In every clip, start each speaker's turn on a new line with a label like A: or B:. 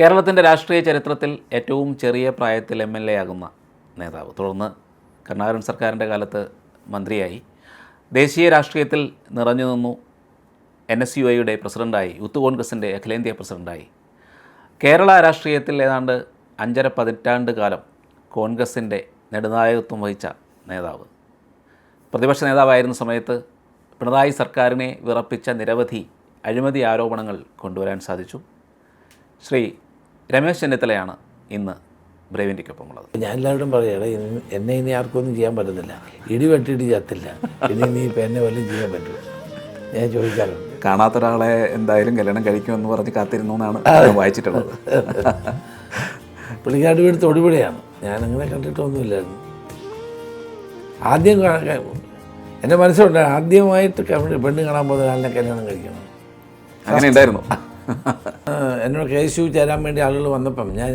A: കേരളത്തിന്റെ രാഷ്ട്രീയ ചരിത്രത്തിൽ ഏറ്റവും ചെറിയ പ്രായത്തിൽ എം എൽ എ ആകുന്ന നേതാവ്. തുടർന്ന് കരുണാകരൻ സർക്കാരിന്റെ കാലത്ത് മന്ത്രിയായി. ദേശീയ രാഷ്ട്രീയത്തിൽ നിറഞ്ഞു നിന്നു എൻ എസ് യു ഐയുടെ പ്രസിഡന്റായി യൂത്ത് കോൺഗ്രസിന്റെ അഖിലേന്ത്യാ പ്രസിഡന്റായി കേരള രാഷ്ട്രീയത്തിൽ ഏതാണ്ട് അഞ്ചര പതിറ്റാണ്ട് കാലം കോൺഗ്രസിന്റെ നെടുനായകത്വം വഹിച്ച നേതാവ്. പ്രതിപക്ഷ നേതാവായിരുന്ന സമയത്ത് പിണറായി സർക്കാരിനെ വിറപ്പിച്ച നിരവധി അഴിമതി ആരോപണങ്ങൾ കൊണ്ടുവരാൻ സാധിച്ചു. ശ്രീ രമേശ് ചെന്നിത്തലയാണ് ഇന്ന് ബ്രേവിന്റെക്കൊപ്പമുള്ളത്
B: ഞാൻ എല്ലാവരോടും പറയണേ എന്നെ ഇനി ആർക്കൊന്നും ചെയ്യാൻ പറ്റുന്നില്ല ഇടി വെട്ടിയിട്ട് ചത്തില്ല. ഇനി നീ ഇപ്പം എന്നെ വല്ലതും ചെയ്യാൻ പറ്റും ഞാൻ ചോദിക്കാറുണ്ട്.
A: കാണാത്ത ഒരാളെ എന്തായാലും കല്യാണം കഴിക്കുമെന്ന് പറഞ്ഞ് കാത്തിരുന്നു എന്നാണ് ഞാൻ വായിച്ചിട്ടുള്ളത്.
B: പുള്ളിക്കാട് വീട് തൊടുപുഴയാണ്. ഞാനങ്ങനെ കണ്ടിട്ടൊന്നുമില്ലായിരുന്നു. ആദ്യം എന്റെ മനസ്സിലുണ്ട് ആദ്യമായിട്ട് പെണ്ണ് കാണാൻ പോകുന്ന ഒരാളിനെ കല്യാണം കഴിക്കണം.
A: അങ്ങനെ ഉണ്ടായിരുന്നു.
B: എന്നോട് കെ എസ് യു ചേരാൻ വേണ്ടി ആളുകൾ വന്നപ്പം ഞാൻ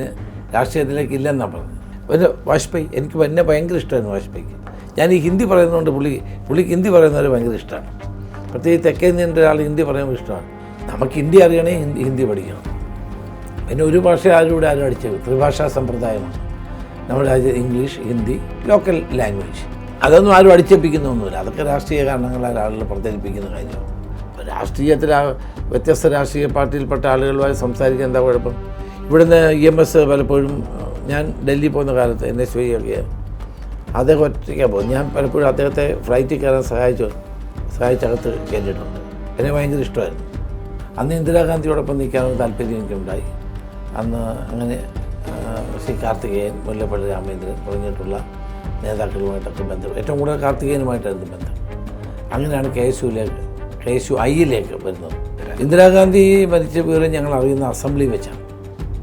B: രാഷ്ട്രീയത്തിലേക്ക് ഇല്ലെന്നാണ് പറഞ്ഞത്. ഒരു വാജ്പേയി എനിക്ക് എന്നെ ഭയങ്കര ഇഷ്ടമായിരുന്നു വാജ്പേയിക്ക്. ഞാൻ ഈ ഹിന്ദി പറയുന്നതുകൊണ്ട് പുള്ളി പുള്ളിക്ക് ഹിന്ദി പറയുന്നവർ ഭയങ്കര ഇഷ്ടമാണ്. പ്രത്യേകിച്ച് തെക്കേ ഇന്ത്യന്റെ ഒരാൾ ഹിന്ദി പറയുമ്പോൾ ഇഷ്ടമാണ്. നമുക്ക് ഹിന്ദി അറിയണേ ഹിന്ദി പഠിക്കണം. പിന്നെ ഒരു ഭാഷ ആരും ഇവിടെ ആരും അടിച്ചത് ത്രിഭാഷാ സമ്പ്രദായമാണ്. നമ്മുടെ രാജ്യത്ത് ഇംഗ്ലീഷ് ഹിന്ദി ലോക്കൽ ലാംഗ്വേജ്. അതൊന്നും ആരും അടിച്ചേപ്പിക്കുന്നൊന്നുമില്ല അതൊക്കെ രാഷ്ട്രീയ കാരണങ്ങളാൽ ആളുകൾ പ്രചരിപ്പിക്കുന്ന കാര്യമാണ്. രാഷ്ട്രീയത്തിൽ വ്യത്യസ്ത രാഷ്ട്രീയ പാർട്ടിയിൽപ്പെട്ട ആളുകളുമായി സംസാരിക്കാൻ എന്താ കുഴപ്പം? ഇവിടുന്ന് ഇ എം എസ് പലപ്പോഴും ഞാൻ ഡൽഹി പോകുന്ന കാലത്ത് വൈ ഒക്കെ അദ്ദേഹം ഒറ്റയ്ക്കാണ് പോകും ഞാൻ പലപ്പോഴും അദ്ദേഹത്തെ ഫ്ലൈറ്റിൽ കയറാൻ സഹായിച്ചു സഹായിച്ചകത്ത് കയറ്റിയിട്ടുണ്ട് എന്നെ ഭയങ്കര ഇഷ്ടമായിരുന്നു. അന്ന് ഇന്ദിരാഗാന്ധിയോടൊപ്പം നിൽക്കാനുള്ള താല്പര്യം എനിക്കുണ്ടായി. അന്ന് അങ്ങനെ ശ്രീ കാർത്തികേയൻ മുല്ലപ്പള്ളി രാമേന്ദ്രൻ തുടങ്ങിയിട്ടുള്ള നേതാക്കളുമായിട്ടൊക്കെ ബന്ധം ഏറ്റവും കൂടുതൽ കാർത്തികേയനുമായിട്ടായിരുന്നു ബന്ധം. അങ്ങനെയാണ് കെ എസ് യുയിലേക്ക് കെ എസ് യു ഐയിലേക്ക് വരുന്നത്. ഇന്ദിരാഗാന്ധി മരിച്ച വിവരം ഞങ്ങൾ അറിയുന്ന അസംബ്ലി വെച്ചാണ്.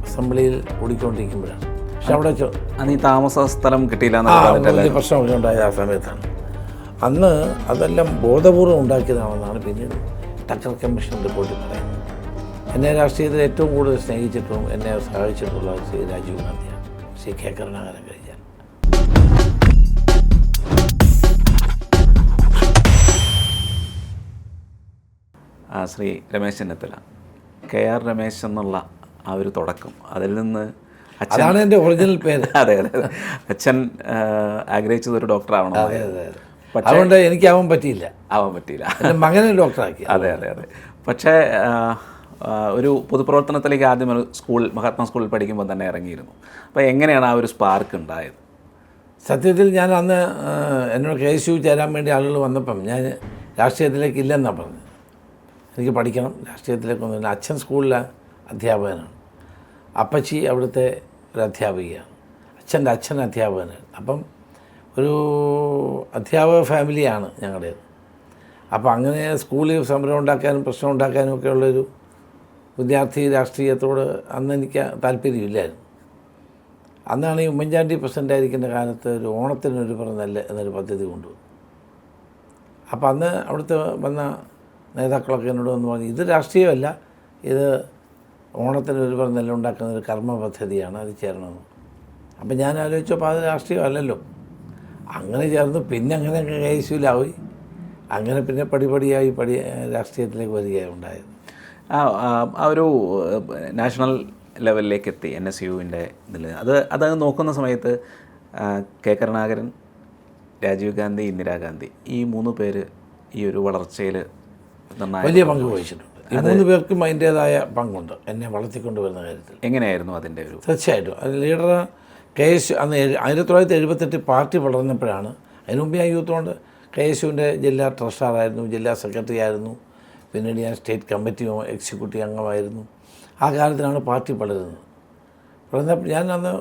B: അസംബ്ലിയിൽ ഓടിക്കൊണ്ടിരിക്കുമ്പോഴാണ്. പക്ഷെ അവിടെ
A: അന്ന് ഈ താമസ സ്ഥലം കിട്ടിയില്ല
B: പ്രശ്നമൊക്കെ ഉണ്ടായത് ആ സമയത്താണ്. അന്ന് അതെല്ലാം ബോധപൂർവം ഉണ്ടാക്കിയതാണെന്നാണ് പിന്നീട് ടക്കർ കമ്മീഷൻ റിപ്പോർട്ടിൽ പറയുന്നത്. എന്നെ രാഷ്ട്രീയത്തിൽ ഏറ്റവും കൂടുതൽ സ്നേഹിച്ചിട്ടും എന്നെ സഹായിച്ചിട്ടുള്ള ശ്രീ രാജീവ് ഗാന്ധിയാണ്. ശ്രീ കെ കരുണാകരൻ കഴിഞ്ഞാൽ
A: ശ്രീ രമേശ് ചെന്നിത്തല. കെ ആർ രമേശ് എന്നുള്ള ആ ഒരു തുടക്കം. അതിൽ നിന്ന്
B: അച്ഛനാണ് എന്റെ ഒറിജിനൽ പേര്.
A: അതെ അതെ. അച്ഛൻ ആഗ്രഹിച്ചത് ഒരു ഡോക്ടർ ആവണം
B: അതുകൊണ്ട് എനിക്ക് ആവാൻ പറ്റിയില്ല.
A: ആവാൻ പറ്റിയില്ല.
B: എന്റെ മകനെ ഡോക്ടറാക്കി
A: അതെ അതെ അതെ. പക്ഷേ ഒരു പൊതുപ്രവർത്തനത്തിലേക്ക് ആദ്യം ഒരു സ്കൂൾ മഹാത്മാ സ്കൂളിൽ പഠിക്കുമ്പോൾ തന്നെ ഇറങ്ങിയിരുന്നു. അപ്പോൾ എങ്ങനെയാണ് ആ ഒരു സ്പാർക്ക് ഉണ്ടായത്?
B: സത്യത്തിൽ ഞാൻ അന്ന് എന്നോട് കെ എസ് യു ചേരാൻ വേണ്ടി ആളുകൾ വന്നപ്പം ഞാൻ രാഷ്ട്രീയത്തിലേക്ക് ഇല്ലെന്നാണ് പറഞ്ഞത്. എനിക്ക് പഠിക്കണം. രാഷ്ട്രീയത്തിലേക്കൊന്നും അച്ഛൻ സ്കൂളിലെ അധ്യാപകനാണ്. അപ്പച്ചി അവിടുത്തെ ഒരു അധ്യാപികയാണ്. അച്ഛന്റെ അച്ഛൻ അധ്യാപകനാണ്. അപ്പം ഒരു അധ്യാപക ഫാമിലിയാണ് ഞങ്ങളുടേത് അപ്പോൾ അങ്ങനെ സ്കൂളിൽ സംരംഭം ഉണ്ടാക്കാനും പ്രശ്നം ഉണ്ടാക്കാനും ഒക്കെ ഉള്ളൊരു വിദ്യാർത്ഥി രാഷ്ട്രീയത്തോട് അന്ന് എനിക്ക് താല്പര്യമില്ലായിരുന്നു. അന്നാണ് ഈ ഉമ്മൻചാണ്ടി പ്രസിഡന്റ് ആയിരിക്കുന്ന കാലത്ത് ഒരു ഓണത്തിനൊരു പറഞ്ഞല്ല എന്നൊരു പദ്ധതി കൊണ്ടുവന്നു അപ്പോൾ അന്ന് അവിടുത്തെ വന്ന നേതാക്കളൊക്കെ എന്നോട് വന്ന് പറഞ്ഞു ഇത് രാഷ്ട്രീയമല്ല. ഇത് ഓണത്തിന് ഒരു പറഞ്ഞല്ല ഉണ്ടാക്കുന്ന ഒരു കർമ്മ പദ്ധതിയാണ് അത് ചേരണമെന്ന്. അപ്പം ഞാൻ ആലോചിച്ചപ്പോൾ അത് രാഷ്ട്രീയമല്ലല്ലോ. അങ്ങനെ ചേർന്നു പിന്നെ അങ്ങനെ കേസിലായി. അങ്ങനെ പിന്നെ പടിപടിയായി പടി രാഷ്ട്രീയത്തിലേക്ക് വരികയാണ് ഉണ്ടായത്.
A: ആ ഒരു നാഷണൽ ലെവലിലേക്ക് എത്തി എൻ എസ് യുവിന്റെ ഇതിൽ. അത് അത് നോക്കുന്ന സമയത്ത് കെ കരുണാകരൻ രാജീവ് ഗാന്ധി ഇന്ദിരാഗാന്ധി ഈ മൂന്ന് പേര് ഈ ഒരു വളർച്ചയിൽ
B: വലിയ പങ്ക് വഹിച്ചിട്ടുണ്ട്. ഈ മൂന്ന് പേർക്കും അതിന്റേതായ പങ്കുണ്ട്. എന്നെ വളർത്തിക്കൊണ്ട് വരുന്ന കാര്യത്തിൽ.
A: എങ്ങനെയായിരുന്നു അതിന്റെ ഒരു
B: തീർച്ചയായിട്ടും. അത് ലീഡർ കെ എസ് അന്ന് ആയിരത്തി തൊള്ളായിരത്തി എഴുപത്തെട്ട് പാർട്ടി വളർന്നപ്പോഴാണ് അതിനു മുമ്പ് ഞാൻ യൂത്ത് കൊണ്ട് കെ എസ് യുവിന്റെ ജില്ലാ ട്രഷറായിരുന്നു ജില്ലാ സെക്രട്ടറി ആയിരുന്നു. പിന്നീട് ഞാൻ സ്റ്റേറ്റ് കമ്മിറ്റി എക്സിക്യൂട്ടീവ് അംഗമായിരുന്നു. ആ കാലത്തിലാണ് പാർട്ടി വളരുന്നത്. വളർന്നപ്പോൾ ഞാൻ അന്ന്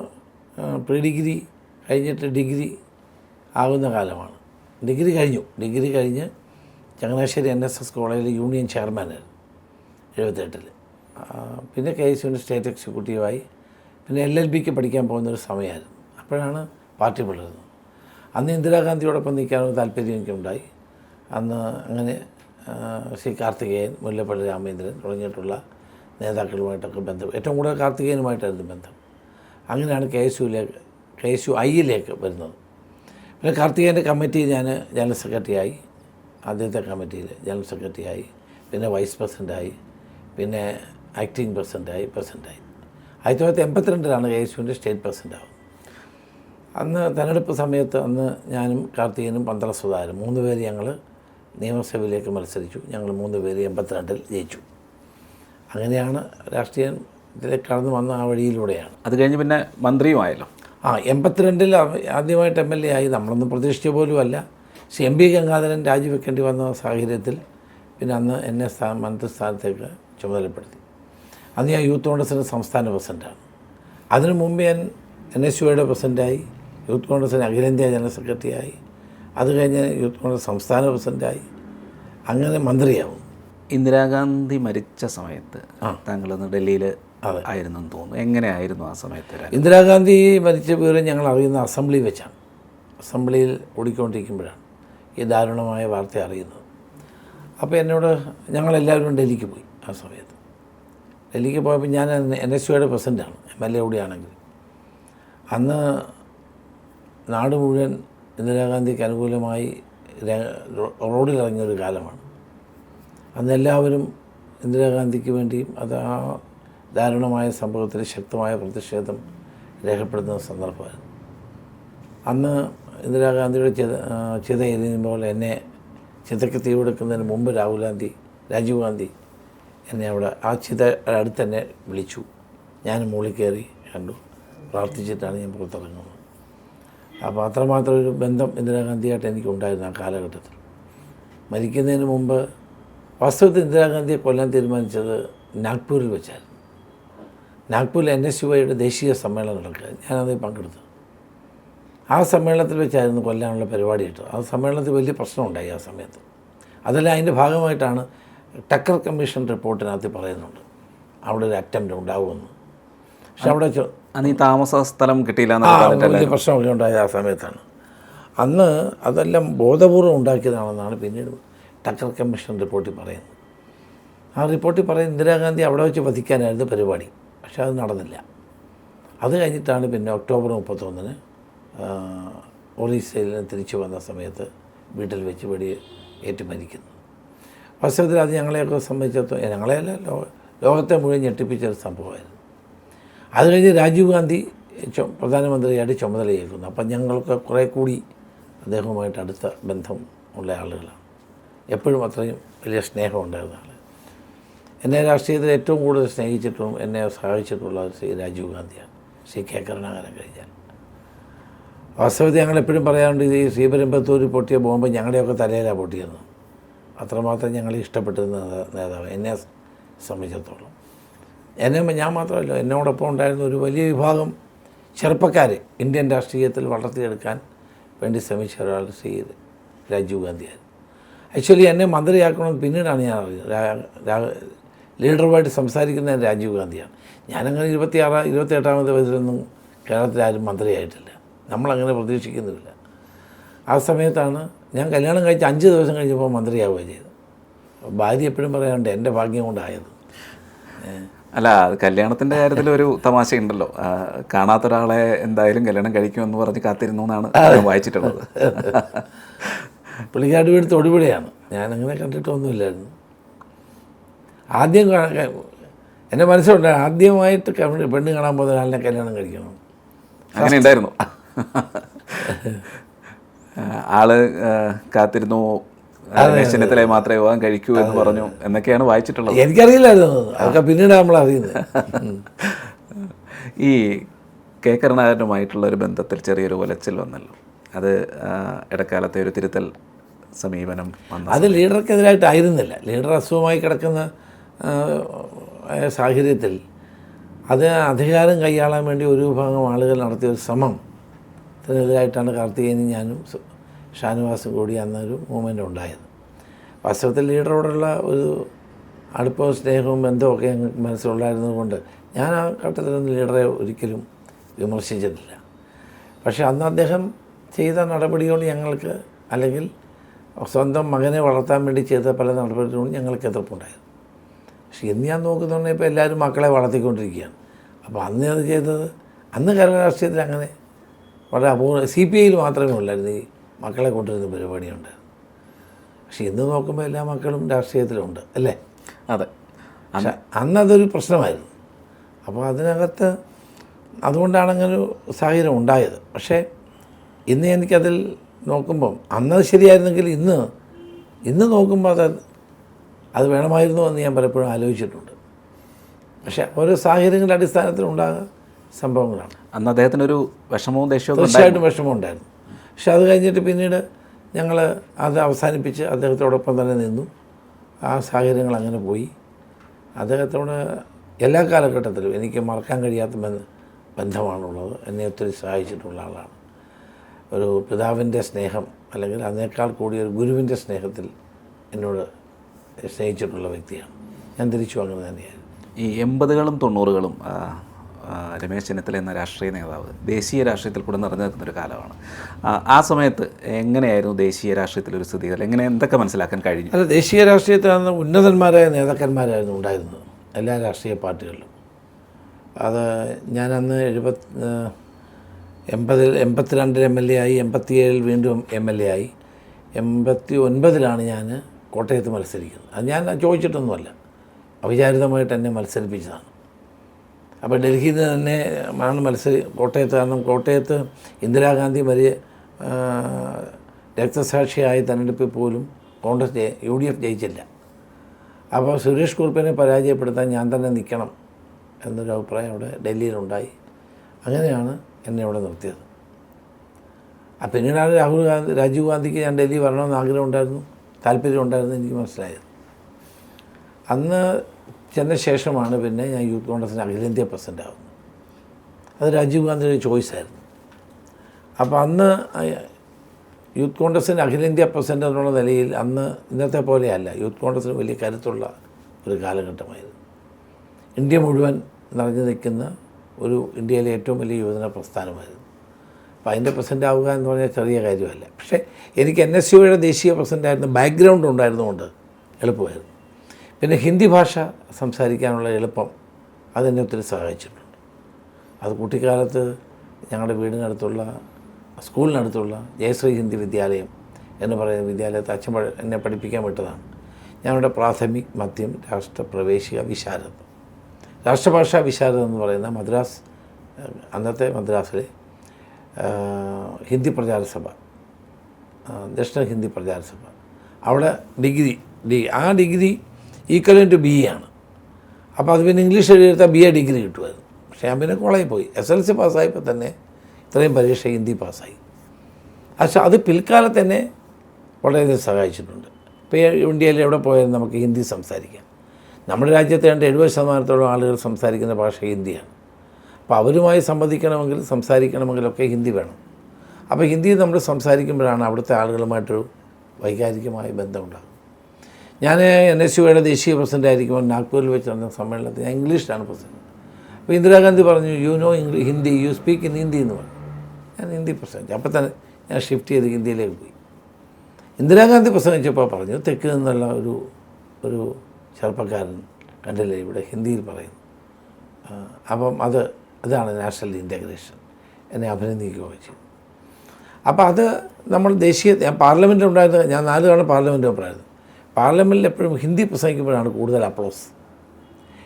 B: പ്രീ ഡിഗ്രി കഴിഞ്ഞിട്ട് ഡിഗ്രി ആകുന്ന കാലമാണ്. ഡിഗ്രി കഴിഞ്ഞു. ഡിഗ്രി കഴിഞ്ഞ് ചങ്ങനാശ്ശേരി എൻ എസ് എസ് കോളേജിൽ യൂണിയൻ ചെയർമാനായിരുന്നു എഴുപത്തെട്ടിൽ പിന്നെ കെ എസ് യുവിന്റെ സ്റ്റേറ്റ് എക്സിക്യൂട്ടീവായി. പിന്നെ എൽ എൽ ബിക്ക് പഠിക്കാൻ പോകുന്നൊരു സമയമായിരുന്നു. അപ്പോഴാണ് പാർട്ടി പിളരുന്നത് അന്ന് ഇന്ദിരാഗാന്ധിയോടൊപ്പം നിൽക്കാനുള്ള താല്പര്യം എനിക്കുണ്ടായി. അന്ന് അങ്ങനെ ശ്രീ കാർത്തികേയൻ മുല്ലപ്പള്ളി രാമേന്ദ്രൻ തുടങ്ങിയിട്ടുള്ള നേതാക്കളുമായിട്ടൊക്കെ ബന്ധം. ഏറ്റവും കൂടുതൽ കാർത്തികേയനുമായിട്ടായിരുന്നു ബന്ധം. അങ്ങനെയാണ് കെ എസ് യുയിലേക്ക് കെ എസ് യു ഐയിലേക്ക് വരുന്നത്. പിന്നെ കാർത്തികേയന്റെ കമ്മിറ്റി ഞാൻ ജനറൽ സെക്രട്ടറിയായി. ആദ്യത്തെ കമ്മിറ്റിയിൽ ജനറൽ സെക്രട്ടറിയായി പിന്നെ വൈസ് പ്രസിഡന്റായി പിന്നെ ആക്ടിങ് പ്രസിഡന്റായി പ്രസിഡന്റായി ആയിരത്തി തൊള്ളായിരത്തി എൺപത്തിരണ്ടിലാണ് കെ എസ് യുവിന്റെ സ്റ്റേറ്റ് പ്രസിഡന്റ് ആവുന്നത് അന്ന് തെരഞ്ഞെടുപ്പ് സമയത്ത് അന്ന് ഞാനും കാർത്തികനും പന്തള സുതാരും മൂന്ന് പേര് ഞങ്ങൾ നിയമസഭയിലേക്ക് മത്സരിച്ചു. ഞങ്ങൾ മൂന്ന് പേര് എൺപത്തിരണ്ടിൽ ജയിച്ചു. അങ്ങനെയാണ് രാഷ്ട്രീയത്തിലേക്ക് കടന്നു വന്ന ആ വഴിയിലൂടെയാണ്.
A: അത് കഴിഞ്ഞ് പിന്നെ മന്ത്രിയുമായല്ലോ.
B: ആ എൺപത്തിരണ്ടിൽ ആദ്യമായിട്ട് എം എൽ എ ആയി നമ്മളൊന്നും പ്രതീക്ഷിച്ച പോലുമല്ല. പക്ഷേ എം പി ഗംഗാധരൻ രാജിവെക്കേണ്ടി വന്ന സാഹചര്യത്തിൽ പിന്നെ അന്ന് എന്നെ സ്ഥാ മന്ത്രിസ്ഥാനത്തേക്ക് ചുമതലപ്പെടുത്തി. അന്ന് ഞാൻ യൂത്ത് കോൺഗ്രസിന്റെ സംസ്ഥാന പ്രസിഡന്റാണ് അതിനു മുമ്പ് ഞാൻ എൻ എസ് യുയുടെ പ്രസിഡന്റായി യൂത്ത് കോൺഗ്രസിന് അഖിലേന്ത്യാ ജനറൽ സെക്രട്ടറിയായി അത് കഴിഞ്ഞ് യൂത്ത് കോൺഗ്രസ് സംസ്ഥാന പ്രസിഡന്റായി അങ്ങനെ മന്ത്രിയാവും.
A: ഇന്ദിരാഗാന്ധി മരിച്ച സമയത്ത് താങ്കൾ ഡൽഹിയിൽ ആയിരുന്നു എന്ന് തോന്നുന്നു. എങ്ങനെയായിരുന്നു ആ സമയത്ത്
B: ഇന്ദിരാഗാന്ധി മരിച്ച വിവരം ഞങ്ങൾ അറിയുന്ന അസംബ്ലി വെച്ചാണ്. അസംബ്ലിയിൽ ഓടിക്കൊണ്ടിരിക്കുമ്പോഴാണ്. ഈ ദാരുണമായ വാർത്ത അറിയുന്നത്. അപ്പോൾ എന്നോട് ഞങ്ങളെല്ലാവരും ഡൽഹിക്ക് പോയി ആ സമയത്ത്. ഡൽഹിക്ക് പോയപ്പോൾ ഞാൻ എൻ എസ് യുയുടെ പ്രസിഡന്റാണ് എം എൽ എ കൂടിയാണെങ്കിൽ. അന്ന് നാട് മുഴുവൻ ഇന്ദിരാഗാന്ധിക്ക് അനുകൂലമായി റോഡിലിറങ്ങിയൊരു കാലമാണ്. അന്ന് എല്ലാവരും ഇന്ദിരാഗാന്ധിക്ക് വേണ്ടിയും അത് ആ ദാരുണമായ സംഭവത്തിൽ ശക്തമായ പ്രതിഷേധം രേഖപ്പെടുത്തുന്ന സന്ദർഭമായിരുന്നു. അന്ന് ഇന്ദിരാഗാന്ധിയുടെ ചിത എരിയുമ്പോൾ എന്നെ ചിതയ്ക്ക് തീവെടുക്കുന്നതിന് മുമ്പ് രാഹുൽ ഗാന്ധി രാജീവ് ഗാന്ധി എന്നെ അവിടെ ആ ചിത അടുത്ത് തന്നെ വിളിച്ചു. ഞാൻ മുകളിൽ കയറി കണ്ടു. പ്രാർത്ഥിച്ചിട്ടാണ് ഞാൻ പുറത്തിറങ്ങുന്നത് അപ്പോൾ അത്രമാത്രം ഒരു ബന്ധം ഇന്ദിരാഗാന്ധിയായിട്ട് എനിക്കുണ്ടായിരുന്നു ആ കാലഘട്ടത്തിൽ. മരിക്കുന്നതിന് മുമ്പ് വാസ്തവത്തിൽ ഇന്ദിരാഗാന്ധിയെ കൊല്ലാൻ തീരുമാനിച്ചത് നാഗ്പൂരിൽ വെച്ചായിരുന്നു. നാഗ്പൂരിൽ എൻ എസ് യു ഐയുടെ ദേശീയ സമ്മേളനം നടക്കുക ഞാനതിൽ പങ്കെടുത്തു. ആ സമ്മേളനത്തിൽ വെച്ചായിരുന്നു കൊല്ലാനുള്ള പരിപാടി ഇട്ടത് ആ സമ്മേളനത്തിൽ വലിയ പ്രശ്നമുണ്ടായി ആ സമയത്ത്. അതെല്ലാം അതിന്റെ ഭാഗമായിട്ടാണ് ടക്കർ കമ്മീഷൻ റിപ്പോർട്ടിനകത്ത് പറയുന്നുണ്ട്. അവിടെ ഒരു അറ്റംപ്റ്റ് ഉണ്ടാവുമെന്ന്. പക്ഷെ അവിടെ
A: അന്ന് താമസ സ്ഥലം കിട്ടിയില്ല
B: വലിയ പ്രശ്നമൊക്കെ ഉണ്ടായത് ആ സമയത്താണ്. അന്ന് അതെല്ലാം ബോധപൂർവം ഉണ്ടാക്കിയതാണെന്നാണ് പിന്നീട് ടക്കർ കമ്മീഷൻ റിപ്പോർട്ടിൽ പറയുന്നത്. ആ റിപ്പോർട്ടിൽ പറയുന്നത് ഇന്ദിരാഗാന്ധി അവിടെ വെച്ച് വധിക്കാനായിരുന്നു പരിപാടി. പക്ഷേ അത് നടന്നില്ല. അത് കഴിഞ്ഞിട്ടാണ് പിന്നെ ഒക്ടോബർ മുപ്പത്തൊന്നിന് ഒറീസയിൽ നിന്ന് തിരിച്ചു വന്ന സമയത്ത് വീട്ടിൽ വെച്ച് വെടി ഏറ്റു മരിക്കുന്നു. വാസ്തവത്തിൽ അത് ഞങ്ങളെയൊക്കെ സംബന്ധിച്ചിടത്തോളം ഞങ്ങളെയല്ല ലോ ലോകത്തെ മുഴുവൻ ഞെട്ടിപ്പിച്ച ഒരു സംഭവമായിരുന്നു. അത് കഴിഞ്ഞ് രാജീവ് ഗാന്ധി പ്രധാനമന്ത്രിയായിട്ട് ചുമതലയേൽക്കുന്നു അപ്പം ഞങ്ങൾക്ക് കുറേ കൂടി അദ്ദേഹവുമായിട്ട് അടുത്ത ബന്ധം ഉള്ള ആളുകളാണ്. എപ്പോഴും അത്രയും വലിയ സ്നേഹം ഉണ്ടായിരുന്ന ആൾ എന്നെ രാഷ്ട്രീയത്തിൽ ഏറ്റവും കൂടുതൽ സ്നേഹിച്ചിട്ടും എന്നെ സഹായിച്ചിട്ടുള്ള ശ്രീ രാജീവ് ഗാന്ധിയാണ്. ശ്രീ കെ കരുണാകരൻ കഴിഞ്ഞാൽ. വാസ്തവത്തിൽ ഞങ്ങൾ എപ്പോഴും പറയാറുണ്ട് ഈ ശ്രീപെരുമ്പത്തൂർ പൊട്ടിയ ബോംബ് ഞങ്ങളുടെയൊക്കെ തലയിലാണ് പൊട്ടിയത്. അത്രമാത്രം ഞങ്ങൾ ഇഷ്ടപ്പെട്ടിരുന്ന നേതാ- നേതാവ് എന്നെ സംബന്ധിച്ചിടത്തോളം. എന്നെ ഞാൻ മാത്രമല്ല എന്നോടൊപ്പം ഉണ്ടായിരുന്ന ഒരു വലിയ വിഭാഗം ചെറുപ്പക്കാരെ ഇന്ത്യൻ രാഷ്ട്രീയത്തിൽ വളർത്തിയെടുക്കാൻ വേണ്ടി ശ്രമിച്ച ഒരാൾ ശ്രീ രാജീവ് ഗാന്ധിയായിരുന്നു ആക്ച്വലി എന്നെ മന്ത്രിയാക്കണമെന്ന് പിന്നീടാണ് ഞാൻ അറിയുന്നത് ലീഡറുമായിട്ട് സംസാരിക്കുന്നത് രാജീവ് ഗാന്ധിയാണ്. ഞാനങ്ങനെ ഇരുപത്തിയാറ് എട്ടാമത്തെ വയസ്സിലൊന്നും കേരളത്തിൽ ആരും മന്ത്രിയായിട്ടില്ല. നമ്മളങ്ങനെ പ്രതീക്ഷിക്കുന്നില്ല. ആ സമയത്താണ് ഞാൻ കല്യാണം കഴിച്ച് അഞ്ച് ദിവസം കഴിഞ്ഞപ്പോൾ മന്ത്രിയാവുകയും ചെയ്തത്. ഭാര്യ എപ്പോഴും പറയാറുണ്ട് എന്റെ ഭാഗ്യം കൊണ്ടായത്.
A: അല്ല കല്യാണത്തിന്റെ കാര്യത്തിൽ ഒരു തമാശയുണ്ടല്ലോ. ഉണ്ടല്ലോ കാണാത്ത ഒരാളെ എന്തായാലും കല്യാണം കഴിക്കുമെന്ന് പറഞ്ഞ് കാത്തിരുന്നു എന്നാണ് വായിച്ചിട്ടുള്ളത്.
B: പുള്ളിക്കാട് വീട് തൊടുപുഴയാണ്. ഞാനങ്ങനെ കണ്ടിട്ടൊന്നുമില്ലായിരുന്നു. ആദ്യം എന്റെ മനസ്സിലുണ്ട് ആദ്യമായിട്ട് പെണ്ണ് കാണാൻ പോകുന്ന ഒരാളിനെ കല്യാണം കഴിക്കണം.
A: അങ്ങനെ ഉണ്ടായിരുന്നു. ആൾ കാത്തിരുന്നു. ചെന്നിത്തലയെ മാത്രമേ വിവാഹം കഴിക്കൂ എന്ന് പറഞ്ഞു. എന്നൊക്കെയാണ് വായിച്ചിട്ടുള്ളത്.
B: എനിക്കറിയില്ലായിരുന്നു അത്. അതൊക്കെ പിന്നീട് നമ്മൾ അറിയുന്നത്.
A: ഈ കെ. കരുണാകരനുമായിട്ടുള്ള ഒരു ബന്ധത്തിൽ ചെറിയൊരു ഉലച്ചിൽ വന്നല്ലോ. അത് ഇടക്കാലത്തെ ഒരു തിരുത്തൽ സമീപനം വന്നു
B: അത് ലീഡർക്കെതിരായിട്ടായിരുന്നില്ല. ലീഡർ അസുഖമായി കിടക്കുന്ന സാഹചര്യത്തിൽ അത് അധികാരം കൈയാളാൻ വേണ്ടി ഒരു വിഭാഗം ആളുകൾ നടത്തിയ ഒരു ശ്രമം ഇതിനെതിരായിട്ടാണ് കാർത്തികേയനും ഞാനും ഷാനുവാസും കൂടി അന്നൊരു മൂവ്മെന്റ് ഉണ്ടായത്. വാസ്തവത്തിൽ ലീഡറോടുള്ള ഒരു അടുപ്പവും സ്നേഹവും ബന്ധമൊക്കെ ഞങ്ങൾക്ക് മനസ്സിലുണ്ടായിരുന്നതുകൊണ്ട് ഞാൻ ആ ഘട്ടത്തിലൊന്നും ലീഡറെ ഒരിക്കലും വിമർശിച്ചിട്ടില്ല. പക്ഷേ അന്ന് അദ്ദേഹം ചെയ്ത നടപടി കൊണ്ട് ഞങ്ങൾക്ക് അല്ലെങ്കിൽ സ്വന്തം മകനെ വളർത്താൻ വേണ്ടി ചെയ്ത പല നടപടികളും ഞങ്ങൾക്ക് എതിർപ്പുണ്ടായിരുന്നു. പക്ഷേ ഇന്ന് ഞാൻ നോക്കുന്നുണ്ടെങ്കിൽ ഇപ്പോൾ എല്ലാവരും മക്കളെ വളർത്തിക്കൊണ്ടിരിക്കുകയാണ്. അപ്പോൾ അന്ന് അത് ചെയ്തത് അന്ന് കേരള രാഷ്ട്രീയത്തിൽ അങ്ങനെ വളരെ അപൂർവ സി പി ഐയിൽ മാത്രമേ ഉള്ളായിരുന്നു ഈ മക്കളെ കൊണ്ടുവരുന്ന പരിപാടിയുണ്ട്. പക്ഷേ ഇന്ന് നോക്കുമ്പോൾ എല്ലാ മക്കളും രാഷ്ട്രീയത്തിലുണ്ട് അല്ലേ?
A: അതെ.
B: പക്ഷെ അന്ന് അതൊരു പ്രശ്നമായിരുന്നു. അപ്പോൾ അതിനകത്ത് അതുകൊണ്ടാണ് അങ്ങനെ ഒരു സാഹചര്യം ഉണ്ടായത്. പക്ഷേ ഇന്ന് എനിക്കതിൽ നോക്കുമ്പം അന്നത് ശരിയായിരുന്നെങ്കിൽ ഇന്ന് ഇന്ന് നോക്കുമ്പോൾ അത് അത് വേണമായിരുന്നു എന്ന് ഞാൻ പലപ്പോഴും ആലോചിച്ചിട്ടുണ്ട്. പക്ഷേ ഓരോ സാഹചര്യങ്ങളുടെ അടിസ്ഥാനത്തിൽ സംഭവങ്ങളാണ്.
A: അന്ന് അദ്ദേഹത്തിനൊരു വിഷമവും ദേഷ്യവും
B: തീർച്ചയായിട്ടും വിഷമം ഉണ്ടായിരുന്നു പക്ഷെ അത് കഴിഞ്ഞിട്ട് പിന്നീട് ഞങ്ങൾ അത് അവസാനിപ്പിച്ച് അദ്ദേഹത്തോടൊപ്പം തന്നെ നിന്നു. ആ സാഹചര്യങ്ങൾ അങ്ങനെ പോയി. അദ്ദേഹത്തോട് എല്ലാ കാലഘട്ടത്തിലും എനിക്ക് മറക്കാൻ കഴിയാത്ത ബന്ധമാണുള്ളത്. എന്നെ ഒത്തിരി സഹായിച്ചിട്ടുള്ള ആളാണ്. ഒരു പിതാവിന്റെ സ്നേഹം അല്ലെങ്കിൽ അതിനേക്കാൾ കൂടി ഒരു ഗുരുവിന്റെ സ്നേഹത്തിൽ എന്നോട് സ്നേഹിച്ചിട്ടുള്ള വ്യക്തിയാണ്. ഞാൻ തിരിച്ചു അങ്ങനെ തന്നെയാണ്
A: ഈ എൺപതുകളും തൊണ്ണൂറുകളും രമേശ് ചെന്നിത്തല എന്ന രാഷ്ട്രീയ നേതാവ് ദേശീയ രാഷ്ട്രീയത്തിൽ കൂടെ നിറഞ്ഞു നിൽക്കുന്ന ഒരു കാലമാണ്. ആ, സമയത്ത് എങ്ങനെയായിരുന്നു ദേശീയ രാഷ്ട്രീയത്തിൽ ഒരു സ്ഥിതി? എങ്ങനെ എന്തൊക്കെ മനസ്സിലാക്കാൻ കഴിഞ്ഞു?
B: അല്ല ദേശീയ രാഷ്ട്രീയത്തിൽ അന്ന് ഉന്നതന്മാരായ നേതാക്കന്മാരായിരുന്നു ഉണ്ടായിരുന്നത് എല്ലാ രാഷ്ട്രീയ പാർട്ടികളിലും. അത് ഞാനന്ന് എഴുപത് എൺപതിൽ എൺപത്തിരണ്ടിൽ എം എൽ എ ആയി എൺപത്തിയേഴിൽ വീണ്ടും എം എൽ എ ആയി. എൺപത്തി ഒൻപതിലാണ് ഞാൻ കോട്ടയത്ത് മത്സരിക്കുന്നത്. അത് ഞാൻ ചോദിച്ചിട്ടൊന്നുമല്ല അവിചാരിതമായിട്ട് എന്നെ മത്സരിപ്പിച്ചതാണ്. അപ്പോൾ ഡൽഹിയിൽ നിന്ന് തന്നെ ആണ് മത്സരി കോട്ടയത്ത് കാരണം കോട്ടയത്ത് ഇന്ദിരാഗാന്ധി വലിയ രക്തസാക്ഷിയായ തെരഞ്ഞെടുപ്പിൽ പോലും കോൺഗ്രസ് യു ഡി എഫ് ജയിച്ചില്ല. അപ്പോൾ സുരേഷ് കുറുപ്പിനെ പരാജയപ്പെടുത്താൻ ഞാൻ തന്നെ നിൽക്കണം എന്നൊരു അഭിപ്രായം അവിടെ ഡൽഹിയിലുണ്ടായി. അങ്ങനെയാണ് എന്നെ അവിടെ നിർത്തിയത്. ആ പിന്നീടാണ് രാഹുൽ ഗാന്ധി രാജീവ് ഗാന്ധിക്ക് ഞാൻ ഡൽഹി വരണമെന്ന് ആഗ്രഹം ഉണ്ടായിരുന്നു താല്പര്യം ഉണ്ടായിരുന്നു എനിക്ക് മനസ്സിലായത്. അന്ന് ചെന്ന ശേഷമാണ് പിന്നെ ഞാൻ യൂത്ത് കോൺഗ്രസിന്റെ അഖിലേന്ത്യാ പ്രസിഡന്റ് ആവുന്നത്. അത് രാജീവ് ഗാന്ധിയുടെ ചോയ്സ് ആയിരുന്നു അപ്പോൾ അന്ന് യൂത്ത് കോൺഗ്രസിന്റെ അഖിലേന്ത്യാ പ്രസിഡന്റ് എന്നുള്ള നിലയിൽ അന്ന് ഇന്നത്തെ പോലെയല്ല. യൂത്ത് കോൺഗ്രസിന് വലിയ കരുത്തുള്ള ഒരു കാലഘട്ടമായിരുന്നു. ഇന്ത്യ മുഴുവൻ നിറഞ്ഞു നിൽക്കുന്ന ഒരു ഇന്ത്യയിലെ ഏറ്റവും വലിയ യുവജന പ്രസ്ഥാനമായിരുന്നു. അപ്പോൾ അതിന്റെ പ്രസിഡന്റ് ആവുക എന്ന് പറഞ്ഞാൽ ചെറിയ കാര്യമല്ല. പക്ഷേ എനിക്ക് എൻ എസ് യുയുടെ ദേശീയ പ്രസിഡന്റായിരുന്നു ബാക്ക്ഗ്രൗണ്ട് ഉണ്ടായിരുന്നുകൊണ്ട് എളുപ്പമായിരുന്നു. പിന്നെ ഹിന്ദി ഭാഷ സംസാരിക്കാനുള്ള എളുപ്പം അതെന്നെ ഒത്തിരി സഹായിച്ചിട്ടുണ്ട്. അത് കുട്ടിക്കാലത്ത് ഞങ്ങളുടെ വീടിനടുത്തുള്ള സ്കൂളിനടുത്തുള്ള ജയശ്രീ ഹിന്ദി വിദ്യാലയം എന്ന് പറയുന്ന വിദ്യാലയത്തെ അച്ഛൻ എന്നെ പഠിപ്പിക്കാൻ വിട്ടതാണ്. ഞങ്ങളുടെ പ്രാഥമിക് മദ്യം രാഷ്ട്ര പ്രവേശിക വിശാരദം. രാഷ്ട്രഭാഷാ വിശാരദം എന്ന് പറയുന്ന മദ്രാസ് അന്നത്തെ മദ്രാസിലെ ഹിന്ദി പ്രചാര സഭ ദക്ഷിണ ഹിന്ദി പ്രചാര സഭ അവിടെ ഡിഗ്രി ആ ഡിഗ്രി ഈക്വലൻ ടു ബി ആണ്. അപ്പോൾ അത് പിന്നെ ഇംഗ്ലീഷ് എഴുതിയെടുത്താൽ ബി എ ഡിഗ്രി കിട്ടുമായിരുന്നു പക്ഷേ ഞാൻ പിന്നെ കോളേജിൽ പോയി. എസ് എൽ സി പാസ്സായപ്പോൾ തന്നെ ഇത്രയും പരീക്ഷ ഹിന്ദി പാസ്സായി. പക്ഷേ അത് പിൽക്കാലത്ത് തന്നെ വളരെയധികം സഹായിച്ചിട്ടുണ്ട്. ഇപ്പോൾ ഇന്ത്യയിൽ എവിടെ പോയാലും നമുക്ക് ഹിന്ദി സംസാരിക്കാം. നമ്മുടെ രാജ്യത്തെ രണ്ട് എഴുപത് ശതമാനത്തോളം ആളുകൾ സംസാരിക്കുന്ന ഭാഷ ഹിന്ദിയാണ്. അപ്പോൾ അവരുമായി സംവദിക്കണമെങ്കിൽ സംസാരിക്കണമെങ്കിലൊക്കെ ഹിന്ദി വേണം. അപ്പോൾ ഹിന്ദി നമ്മൾ സംസാരിക്കുമ്പോഴാണ് അവിടുത്തെ ആളുകളുമായിട്ടൊരു വൈകാരികമായ ബന്ധമുണ്ടാകും ഞാൻ എൻ എസ് യുയുടെ ദേശീയ പ്രസിഡന്റ് ആയിരിക്കുമ്പോൾ നാഗ്പൂരിൽ വെച്ച് നടന്ന സമ്മേളനത്തിൽ ഞാൻ ഇംഗ്ലീഷിലാണ് പ്രസിഡന്റ്. അപ്പോൾ ഇന്ദിരാഗാന്ധി പറഞ്ഞു you know English Hindi you speak in Hindi എന്ന് പറഞ്ഞു. ഞാൻ ഹിന്ദി പ്രസംഗിച്ചു. അപ്പോൾ തന്നെ ഞാൻ ഷിഫ്റ്റ് ചെയ്ത് ഹിന്ദിയിലേക്ക് പോയി. ഇന്ദിരാഗാന്ധി പ്രസംഗിച്ചപ്പോൾ പറഞ്ഞു തെക്ക് നിന്നുള്ള ഒരു ഒരു ചെറുപ്പക്കാരൻ കണ്ടില്ലേ ഇവിടെ ഹിന്ദിയിൽ പറയുന്നു. അപ്പം അത് അതാണ് നാഷണൽ ഇന്റഗ്രേഷൻ എന്നെ അഭിനന്ദിക്കുകയൊക്കെ ചെയ്തു അപ്പോൾ അത് നമ്മൾ ദേശീയ ഞാൻ പാർലമെന്റിൽ ഉണ്ടായിരുന്ന ഞാൻ നാല് തവണ പാർലമെന്റ് മെമ്പറായിരുന്നു പാർലമെന്റിൽ എപ്പോഴും ഹിന്ദി പ്രസംഗിക്കുമ്പോഴാണ് കൂടുതൽ അപ്ലോസ്.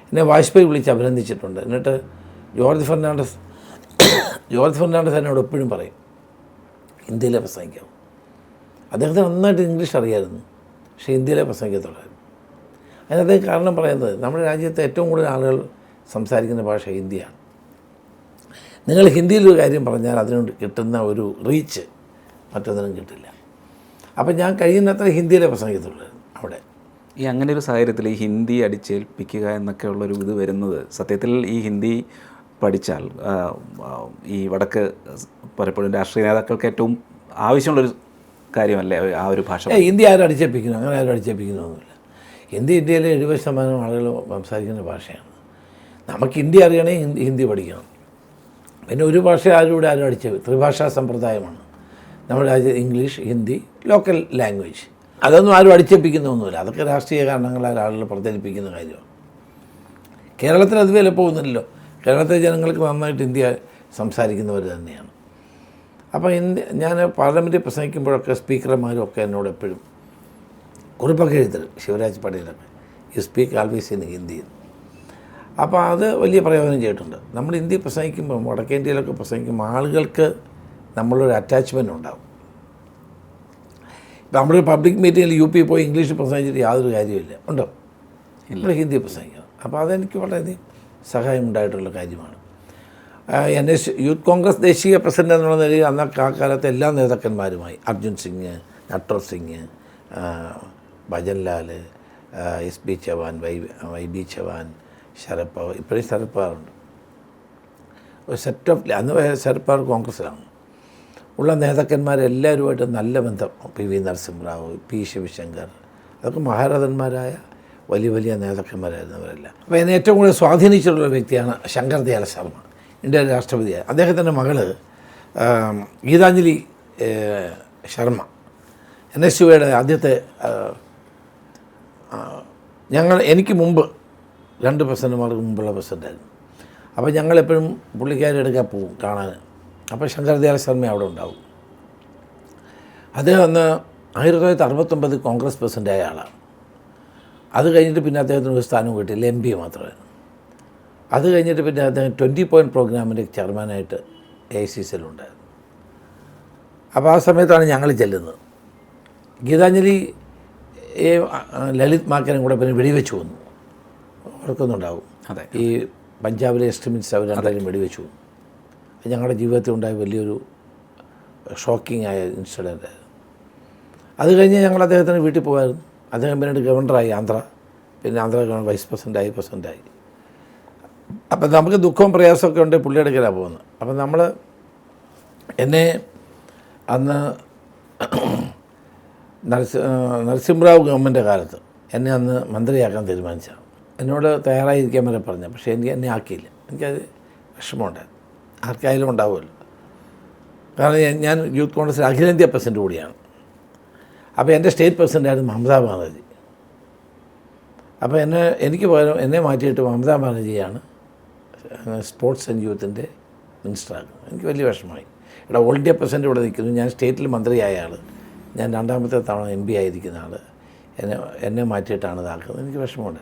B: എന്നെ വാജ്പേയി വിളിച്ച് അഭിനന്ദിച്ചിട്ടുണ്ട്. എന്നിട്ട് ജോർജ് ഫെർണാണ്ടസ് ജോർജ് ഫെർണാണ്ടസ് എന്നോട് എപ്പോഴും പറയും ഹിന്ദിയിലെ പ്രസംഗിക്കാവും അദ്ദേഹത്തിന് നന്നായിട്ട് ഇംഗ്ലീഷ് അറിയായിരുന്നു പക്ഷേ ഹിന്ദിയിലെ പ്രസംഗിക്കത്തുള്ളായിരുന്നു. അതിനകത്ത് കാരണം പറയുന്നത് നമ്മുടെ രാജ്യത്തെ ഏറ്റവും കൂടുതൽ ആളുകൾ സംസാരിക്കുന്ന ഭാഷ ഹിന്ദിയാണ്. നിങ്ങൾ ഹിന്ദിയിൽ ഒരു കാര്യം പറഞ്ഞാൽ അതിനോട് കിട്ടുന്ന ഒരു റീച്ച് മറ്റൊന്നിനും കിട്ടില്ല. അപ്പം ഞാൻ കഴിയുന്നത്ര ഹിന്ദിയിലെ പ്രസംഗിക്കത്തുള്ളായിരുന്നു. അവിടെ.
A: ഈ അങ്ങനെ ഒരു സാഹചര്യത്തിൽ ഈ ഹിന്ദി അടിച്ചേൽപ്പിക്കുക എന്നൊക്കെ ഉള്ളൊരു ഇത് വരുന്നത് സത്യത്തിൽ ഈ ഹിന്ദി പഠിച്ചാൽ ഈ വടക്ക് പലപ്പോഴും രാഷ്ട്രീയ നേതാക്കൾക്ക് ഏറ്റവും ആവശ്യമുള്ളൊരു കാര്യമല്ലേ ആ ഒരു ഭാഷ?
B: ഹിന്ദി ആരും അടിച്ചേൽപ്പിക്കുന്നു. അങ്ങനെ ആരും അടിച്ചേൽപ്പിക്കുന്നൊന്നുമില്ല. ഹിന്ദി ഇന്ത്യയിലെ എഴുപത് ശതമാനം ആളുകൾ സംസാരിക്കുന്ന ഭാഷയാണ്. നമുക്ക് ഹിന്ദി അറിയണേ ഹിന്ദി പഠിക്കണം. പിന്നെ ഒരു ഭാഷ ആരും ഇവിടെ ആരും അടിച്ചേൽപ്പിക്കും ത്രിഭാഷാ സമ്പ്രദായമാണ്. നമ്മുടെ രാജ്യത്ത് ഇംഗ്ലീഷ് ഹിന്ദി ലോക്കൽ ലാംഗ്വേജ്. അതൊന്നും ആരും അടിച്ചേൽപ്പിക്കുന്നൊന്നുമില്ല. അതൊക്കെ രാഷ്ട്രീയ കാരണങ്ങളാൽ ആളുകൾ പ്രചരിപ്പിക്കുന്ന കാര്യമാണ്. കേരളത്തിൽ അത് വില പോകുന്നില്ലല്ലോ. കേരളത്തിലെ ജനങ്ങൾക്ക് നന്നായിട്ട് ഇന്ത്യ സംസാരിക്കുന്നവർ തന്നെയാണ്. അപ്പോൾ ഇന്ത്യ ഞാൻ പാർലമെന്റിൽ പ്രസംഗിക്കുമ്പോഴൊക്കെ സ്പീക്കർമാരും ഒക്കെ എന്നോട് എപ്പോഴും കുറിപ്പൊക്കെ എഴുതരും Shivraj പട്ടേലൊക്കെ you speak always in Hindi അപ്പോൾ അത് വലിയ പ്രയോജനം ചെയ്തിട്ടുണ്ട്. നമ്മൾ ഇന്ത്യ പ്രസംഗിക്കുമ്പോൾ വടക്കേ ഇന്ത്യയിലൊക്കെ പ്രസംഗിക്കുമ്പോൾ ആളുകൾക്ക് നമ്മളൊരു അറ്റാച്ച്മെന്റ് ഉണ്ടാകും നമ്മൾ പബ്ലിക് മീറ്റിങ്ങിൽ യു പി പോയി ഇംഗ്ലീഷ് പ്രസംഗിച്ചിട്ട് യാതൊരു കാര്യമില്ല ഉണ്ടോ? നമ്മൾ ഹിന്ദി പ്രസംഗിക്കണം. അപ്പോൾ അതെനിക്ക് വളരെയധികം സഹായമുണ്ടായിട്ടുള്ള കാര്യമാണ്. എൻ എസ് യൂത്ത് കോൺഗ്രസ് ദേശീയ പ്രസിഡന്റ് എന്നുള്ള നിലയിൽ അന്ന് ആ കാലത്തെ എല്ലാ നേതാക്കന്മാരുമായി Arjun Singh Natwar Singh Bhajan Lal S B Chavan Y Y B Chavan Sharad Pawar ഇപ്പോഴും ശരത് പവാറുണ്ട്. ഒരു സെറ്റ് ഓഫ് അന്ന് ശരത് പവാർ കോൺഗ്രസ്സിലാണ്. ഉള്ള നേതാക്കന്മാരെല്ലാവരുമായിട്ട് നല്ല ബന്ധം. P V Narasimha Rao P Shivshankar അതൊക്കെ മഹാരഥന്മാരായ വലിയ വലിയ നേതാക്കന്മാരായിരുന്നവരെല്ലാം അപ്പോൾ എന്നെ ഏറ്റവും കൂടുതൽ സ്വാധീനിച്ചിട്ടുള്ള വ്യക്തിയാണ് ശങ്കർ ദയാൽ ശർമ്മ ഇന്ത്യയുടെ രാഷ്ട്രപതിയായ അദ്ദേഹത്തിന്റെ മകൾ ഗീതാഞ്ജലി ശർമ്മ. എൻ എസ് യുയുടെ ആദ്യത്തെ ഞങ്ങൾ എനിക്ക് മുമ്പ് രണ്ട് പ്രസിഡന്റുമാർക്ക് മുമ്പുള്ള പ്രസിഡന്റായിരുന്നു അപ്പോൾ ഞങ്ങളെപ്പോഴും പുള്ളിക്കാരെടുക്കാൻ പോകും കാണാൻ. അപ്പോൾ ശങ്കർ ദയാൽ ശർമ്മ അവിടെ ഉണ്ടാവും. അദ്ദേഹം അന്ന് ആയിരത്തി തൊള്ളായിരത്തി അറുപത്തൊമ്പത് കോൺഗ്രസ് പ്രസിഡന്റായ ആളാണ്. അത് കഴിഞ്ഞിട്ട് പിന്നെ അദ്ദേഹത്തിന് ഒരു സ്ഥാനം കിട്ടിയില്ല എം പി മാത്രമാണ് അത് കഴിഞ്ഞിട്ട് പിന്നെ അദ്ദേഹം ട്വന്റി പോയിന്റ് പ്രോഗ്രാമിന്റെ ചെയർമാനായിട്ട് എ ഐ സി സിയിലുണ്ടായിരുന്നു അപ്പോൾ ആ സമയത്താണ് ഞങ്ങൾ ചെല്ലുന്നത്. ഗീതാഞ്ജലി ലളിത് മാക്കനും കൂടെ പിന്നെ വെടിവെച്ച് വന്നു. ഓർക്കുന്നുണ്ടാവും
A: അതെ.
B: ഈ പഞ്ചാബിലെ എസ്റ്റിമിറ്റ്സ് അവർ രണ്ടായാലും വെടിവെച്ചു കൊന്നു. ഞങ്ങളുടെ ജീവിതത്തിൽ ഉണ്ടായ വലിയൊരു ഷോക്കിംഗ് ആയ ഇൻസിഡന്റ് അത് കഴിഞ്ഞ് ഞങ്ങൾ അദ്ദേഹത്തിന് വീട്ടിൽ പോകായിരുന്നു അദ്ദേഹം പിന്നീട് ഗവർണറായി ആന്ധ്ര. പിന്നെ ആന്ധ്ര ഗവർണർ വൈസ് പ്രസിഡന്റായി പ്രസിഡന്റായി അപ്പം നമുക്ക് ദുഃഖവും പ്രയാസമൊക്കെ ഉണ്ട് പുള്ളിയെടുക്കലാണ് പോകുന്നത്. അപ്പം നമ്മൾ എന്നെ അന്ന് നരസി നരസിംഹറാവു ഗവൺമെന്റ് കാലത്ത് എന്നെ അന്ന് മന്ത്രിയാക്കാൻ തീരുമാനിച്ചാണ് എന്നോട് തയ്യാറായിരിക്കാൻ വരെ പറഞ്ഞു. പക്ഷേ എനിക്ക് എന്നെ ആക്കിയില്ല. എനിക്കത് വിഷമമുണ്ടായിരുന്നു. ആർക്കായാലും ഉണ്ടാവുമല്ലോ. കാരണം ഞാൻ- യൂത്ത് കോൺഗ്രസ് അഖിലേന്ത്യാ പ്രസിഡന്റ് കൂടിയാണ്. അപ്പോൾ എന്റെ സ്റ്റേറ്റ് പ്രസിഡന്റായിരുന്നു മമതാ ബാനർജി. അപ്പോൾ എന്നെ എനിക്ക് പകരം എന്നെ മാറ്റിയിട്ട് മമതാ ബാനർജിയാണ് സ്പോർട്സ് ആൻഡ് യൂത്തിന്റെ മിനിസ്റ്ററാക്കുന്നത്. എനിക്ക് വലിയ വിഷമമായി. ഇവിടെ ഓൾ ഇന്ത്യ പ്രസിഡന്റ് ഇവിടെ നിൽക്കുന്നു. ഞാൻ സ്റ്റേറ്റിൽ മന്ത്രിയായ ആൾ. ഞാൻ രണ്ടാമത്തെ തവണ എം പി ആയിരിക്കുന്ന ആൾ. എന്നെ എന്നെ മാറ്റിയിട്ടാണ് ഇതാക്കുന്നത്. എനിക്ക് വിഷമമുണ്ട്.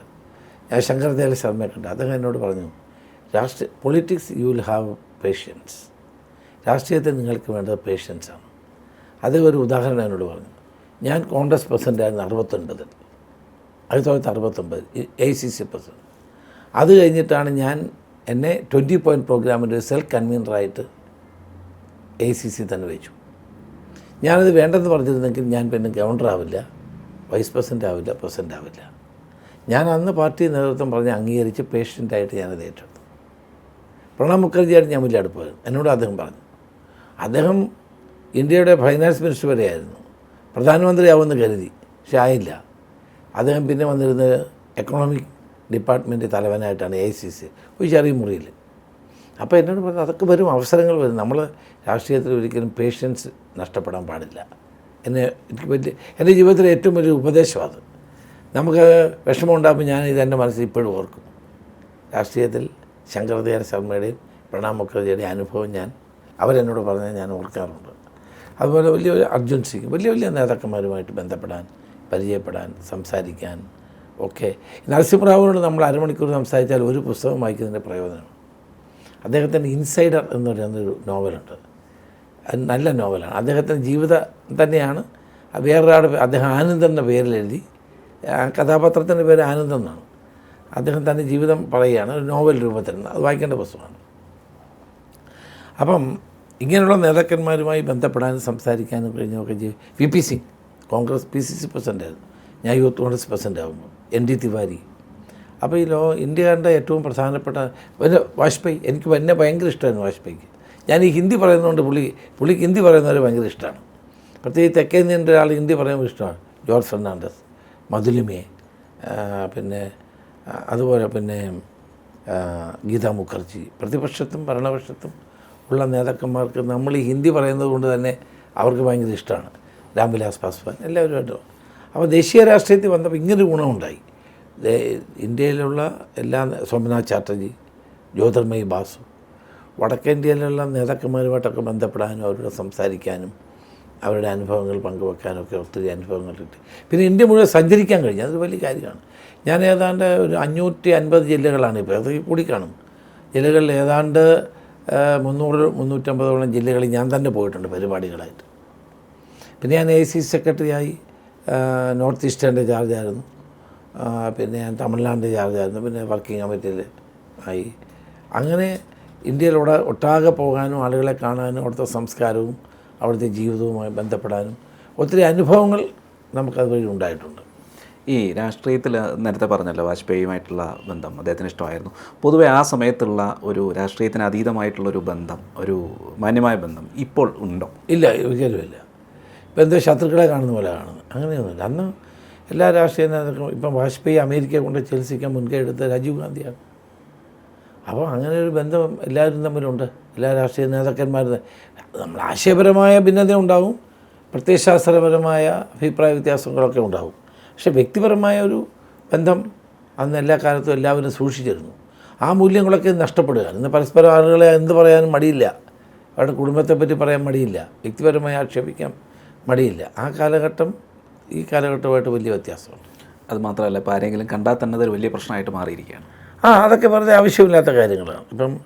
B: ഞാൻ ശങ്കർ ശർമ്മയൊക്കെ ശർമ്മയെ കണ്ടു. അദ്ദേഹം എന്നോട് പറഞ്ഞു രാഷ്ട്രീയ politics you will have patience രാഷ്ട്രീയത്തിൽ നിങ്ങൾക്ക് വേണ്ടത് പേഷ്യൻസാണ് അത് ഒരു ഉദാഹരണം എന്നോട് പറഞ്ഞു. ഞാൻ കോൺഗ്രസ് പ്രസിഡന്റായിരുന്നു അറുപത്തൊൻപതിൽ ആയിരത്തി തൊള്ളായിരത്തി അറുപത്തൊമ്പത് എ സി സി പ്രസിഡന്റ്. അത് കഴിഞ്ഞിട്ടാണ് ഞാൻ എന്നെ ട്വന്റി പോയിന്റ് പ്രോഗ്രാമിന്റെ ഒരു സെൽഫ് കൺവീനറായിട്ട് എ സി സി തന്നെ വെച്ചു. ഞാനത് വേണ്ടെന്ന് പറഞ്ഞിരുന്നെങ്കിൽ ഞാൻ പിന്നെ ഗവർണർ ആവില്ല വൈസ് പ്രസിഡന്റ് ആവില്ല പ്രസിഡന്റ് ആവില്ല. ഞാൻ അന്ന് പാർട്ടി നേതൃത്വം പറഞ്ഞ് അംഗീകരിച്ച് പേഷ്യന്റായിട്ട് ഞാനത് ഏറ്റെടുത്തു. പ്രണബ് മുഖർജിയായിട്ട് ഞാൻ വലിയ അടുപ്പമായിരുന്നു എന്നോട് അദ്ദേഹം പറഞ്ഞു. അദ്ദേഹം ഇന്ത്യയുടെ ഫൈനാൻസ് മിനിസ്റ്റർ വരെയായിരുന്നു. പ്രധാനമന്ത്രിയാവുമെന്ന് കരുതി. പക്ഷെ ആയില്ല. അദ്ദേഹം പിന്നെ വന്നിരുന്നത് എക്കണോമിക് ഡിപ്പാർട്ട്മെന്റ് തലവനായിട്ടാണ് എ സി സി ഒരു ചെറിയ മുറിയിൽ. അപ്പോൾ എന്നോട് പറഞ്ഞു അതൊക്കെ വരും അവസരങ്ങൾ വരും. നമ്മൾ രാഷ്ട്രീയത്തിൽ ഒരിക്കലും പേഷ്യൻസ് നഷ്ടപ്പെടാൻ പാടില്ല. എന്നെ എനിക്ക് വലിയ എന്റെ ജീവിതത്തിലെ ഏറ്റവും വലിയ ഉപദേശമാണ് നമുക്ക് വിഷമം ഉണ്ടാകുമ്പോൾ ഞാൻ ഇത് എന്റെ മനസ്സിൽ ഇപ്പോഴും ഓർക്കും. രാഷ്ട്രീയത്തിൽ ശങ്കർദയാൽ ശർമ്മയുടെയും പ്രണാബ് മുഖർജിയുടെയും അനുഭവം ഞാൻ അവരെന്നോട് പറഞ്ഞത് ഞാൻ ഓർക്കാറുണ്ട്. അതുപോലെ വലിയ വലിയ അർജുൻ സിംഗ് വലിയ വലിയ നേതാക്കന്മാരുമായിട്ട് ബന്ധപ്പെടാൻ പരിചയപ്പെടാൻ സംസാരിക്കാൻ ഒക്കെ. നരസിംഹറാവുവിനോട് നമ്മൾ അരമണിക്കൂർ സംസാരിച്ചാൽ ഒരു പുസ്തകം വായിക്കുന്നതിന്റെ പ്രയോജനം. അദ്ദേഹത്തിന്റെ ഇൻസൈഡർ എന്ന് പറയുന്നൊരു നോവലുണ്ട്. അത് നല്ല നോവലാണ്. അദ്ദേഹത്തിന്റെ ജീവിതം തന്നെയാണ്. വേറൊരാളുടെ അദ്ദേഹം ആനന്ദന്റെ പേരിലെഴുതി. കഥാപാത്രത്തിന്റെ പേര് ആനന്ദം എന്നാണ്. അദ്ദേഹം തന്റെ ജീവിതം പറയുകയാണ് ഒരു നോവൽ രൂപത്തിൽ അത് വായിക്കേണ്ട പുസ്തകമാണ്. അപ്പം ഇങ്ങനെയുള്ള നേതാക്കന്മാരുമായി ബന്ധപ്പെടാനും സംസാരിക്കാനും കഴിഞ്ഞൊക്കെ ചെയ്യും V P Singh Congress P C C പ്രസിഡന്റായിരുന്നു ഞാൻ യൂത്ത് കോൺഗ്രസ് പ്രസിഡന്റ് ആകുമ്പോൾ എൻ ഡി തിവാരി. അപ്പോൾ ഈ ലോ ഇന്ത്യകാരുടെ ഏറ്റവും പ്രധാനപ്പെട്ട പിന്നെ വാജ്പേയി എനിക്ക് എന്നെ ഭയങ്കര ഇഷ്ടമായിരുന്നു വാജ്പേയിക്ക്. ഞാൻ ഈ ഹിന്ദി പറയുന്നതുകൊണ്ട് പുള്ളി പുള്ളിക്ക് ഹിന്ദി പറയുന്നവരെ ഭയങ്കര ഇഷ്ടമാണ്. പ്രത്യേകിച്ച് തെക്കേ ഇന്ത്യന്റെ ഒരാൾ ഹിന്ദി പറയുമ്പോൾ ഇഷ്ടമാണ്. ജോർജ് ഫെർണാണ്ടസ് മധുലിമയെ പിന്നെ അതുപോലെ പിന്നെ ഗീതാ മുഖർജി. പ്രതിപക്ഷത്തും ഭരണപക്ഷത്തും ഉള്ള നേതാക്കന്മാർക്ക് നമ്മൾ ഈ ഹിന്ദി പറയുന്നത് കൊണ്ട് തന്നെ അവർക്ക് ഭയങ്കര ഇഷ്ടമാണ്. രാംവിലാസ് പാസ്വാൻ എല്ലാവരുമായിട്ടും അപ്പോൾ ദേശീയ രാഷ്ട്രീയത്തിൽ വന്നപ്പോൾ ഇങ്ങനൊരു ഗുണമുണ്ടായി. ഇന്ത്യയിലുള്ള എല്ലാ സോമനാഥ് ചാറ്റർജി ജ്യോതിർമയി ബാസു വടക്കേന്ത്യയിലുള്ള നേതാക്കന്മാരുമായിട്ടൊക്കെ ബന്ധപ്പെടാനും അവരോട് സംസാരിക്കാനും അവരുടെ അനുഭവങ്ങൾ പങ്കുവെക്കാനൊക്കെ ഒത്തിരി അനുഭവങ്ങൾ കിട്ടി. പിന്നെ ഇന്ത്യ മുഴുവൻ സഞ്ചരിക്കാൻ കഴിഞ്ഞു. അതൊരു വലിയ കാര്യമാണ്. ഞാൻ ഏതാണ്ട് ഒരു അഞ്ഞൂറ്റി അൻപത് ജില്ലകളാണ് ഇപ്പോൾ അത് കൂടി കാണും. ജില്ലകളിൽ ഏതാണ്ട് മുന്നൂറ് മുന്നൂറ്റമ്പതോളം ജില്ലകളിൽ ഞാൻ തന്നെ പോയിട്ടുണ്ട് പരിപാടികളായിട്ട്. പിന്നെ ഞാൻ എ സി സെക്രട്ടറിയായി നോർത്ത് ഈസ്റ്റേന്റെ ചാർജായിരുന്നു പിന്നെ ഞാൻ തമിഴ്നാടിന്റെ ചാർജായിരുന്നു പിന്നെ വർക്കിംഗ് കമ്മിറ്റിയിൽ ആയി. അങ്ങനെ ഇന്ത്യയിലൂടെ ഒട്ടാകെ പോകാനും ആളുകളെ കാണാനും അവിടുത്തെ സംസ്കാരവും അവിടുത്തെ ജീവിതവുമായി ബന്ധപ്പെടാനും ഒത്തിരി അനുഭവങ്ങൾ നമുക്കത് വഴി ഉണ്ടായിട്ടുണ്ട്.
A: ഈ രാഷ്ട്രീയത്തിൽ നേരത്തെ പറഞ്ഞല്ലോ വാജ്പേയിയുമായിട്ടുള്ള ബന്ധം അദ്ദേഹത്തിന് ഇഷ്ടമായിരുന്നു. പൊതുവെ ആ സമയത്തുള്ള ഒരു രാഷ്ട്രീയത്തിന് അതീതമായിട്ടുള്ള ഒരു ബന്ധം ഒരു മാന്യമായ ബന്ധം ഇപ്പോൾ ഉണ്ടോ?
B: ഇല്ല ഒരിക്കലുമില്ല ഇപ്പം എന്തോ ശത്രുക്കളെ കാണുന്ന പോലെ കാണുന്നത് അങ്ങനെയൊന്നുമില്ല. അന്ന് എല്ലാ രാഷ്ട്രീയ നേതാക്കളും ഇപ്പം വാജ്പേയി അമേരിക്കയെ കൊണ്ട് ചികിത്സിക്കാൻ മുൻകൈ എടുത്ത രാജീവ് ഗാന്ധിയാണ്. അപ്പോൾ അങ്ങനെ ഒരു ബന്ധം എല്ലാവരും തമ്മിലുണ്ട്. എല്ലാ രാഷ്ട്രീയ നേതാക്കന്മാരും. നമ്മൾ ആശയപരമായ ഭിന്നത ഉണ്ടാവും. പ്രത്യയശാസ്ത്രപരമായ അഭിപ്രായ വ്യത്യാസങ്ങളൊക്കെ ഉണ്ടാവും. പക്ഷേ വ്യക്തിപരമായ ഒരു ബന്ധം അന്ന് എല്ലാ കാലത്തും എല്ലാവരും സൂക്ഷിച്ചിരുന്നു. ആ മൂല്യങ്ങളൊക്കെ നഷ്ടപ്പെടുക. ഇന്ന് പരസ്പരം ആളുകളെ എന്ത് പറയാനും മടിയില്ല. അവരുടെ കുടുംബത്തെപ്പറ്റി പറയാൻ മടിയില്ല. വ്യക്തിപരമായി ആക്ഷേപിക്കാൻ മടിയില്ല. ആ കാലഘട്ടം ഈ കാലഘട്ടമായിട്ട് വലിയ വ്യത്യാസമുണ്ട്.
A: അത് മാത്രമല്ല ഇപ്പോൾ ആരെങ്കിലും കണ്ടാൽ തന്നെ അതൊരു വലിയ പ്രശ്നമായിട്ട് മാറിയിരിക്കുകയാണ്.
B: ആ അതൊക്കെ വെറുതെ ആവശ്യമില്ലാത്ത കാര്യങ്ങളാണ്. ഇപ്പം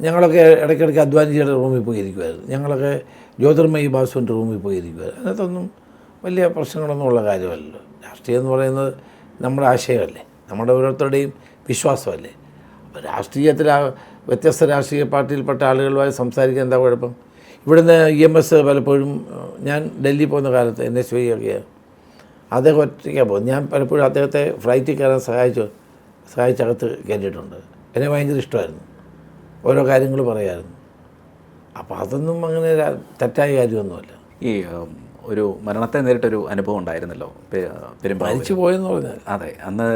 B: ഞങ്ങളൊക്കെ ഇടയ്ക്കിടയ്ക്ക് അദ്വാനിജിയുടെ റൂമിൽ പോയിരിക്കുമായിരുന്നു ഞങ്ങളൊക്കെ ജ്യോതിർമയി ബാസുവിന്റെ റൂമിൽ പോയിരിക്കുമായിരുന്നു അതിനകത്തൊന്നും വലിയ പ്രശ്നങ്ങളൊന്നും ഉള്ള കാര്യമല്ലല്ലോ. രാഷ്ട്രീയം എന്ന് പറയുന്നത് നമ്മുടെ ആശയമല്ലേ. നമ്മുടെ ഓരോരുത്തരുടെയും വിശ്വാസമല്ലേ. അപ്പോൾ രാഷ്ട്രീയത്തിൽ വ്യത്യസ്ത രാഷ്ട്രീയ പാർട്ടിയിൽപ്പെട്ട ആളുകളുമായി സംസാരിക്കാൻ എന്താ കുഴപ്പം? ഇവിടുന്ന് ഇ എം എസ് പലപ്പോഴും ഞാൻ ഡൽഹി പോകുന്ന കാലത്ത് വൈ ഒക്കെ അദ്ദേഹം ഒറ്റയ്ക്കാണ് പോകുന്നത്. ഞാൻ പലപ്പോഴും അദ്ദേഹത്തെ ഫ്ലൈറ്റിൽ കയറാൻ സഹായിച്ചു സഹായിച്ചകത്ത് കയറ്റിയിട്ടുണ്ട്. എന്നെ ഭയങ്കര ഇഷ്ടമായിരുന്നു. ഓരോ കാര്യങ്ങൾ പറയായിരുന്നു. അപ്പോൾ അതൊന്നും അങ്ങനെ തെറ്റായ കാര്യമൊന്നുമല്ല.
A: ഈ ഒരു മരണത്തെ നേരിട്ടൊരു അനുഭവം ഉണ്ടായിരുന്നല്ലോ പെരുമ്പാവൂർ
B: മരിച്ചു പോയെന്ന് പറഞ്ഞാൽ.
A: അതെ അന്ന്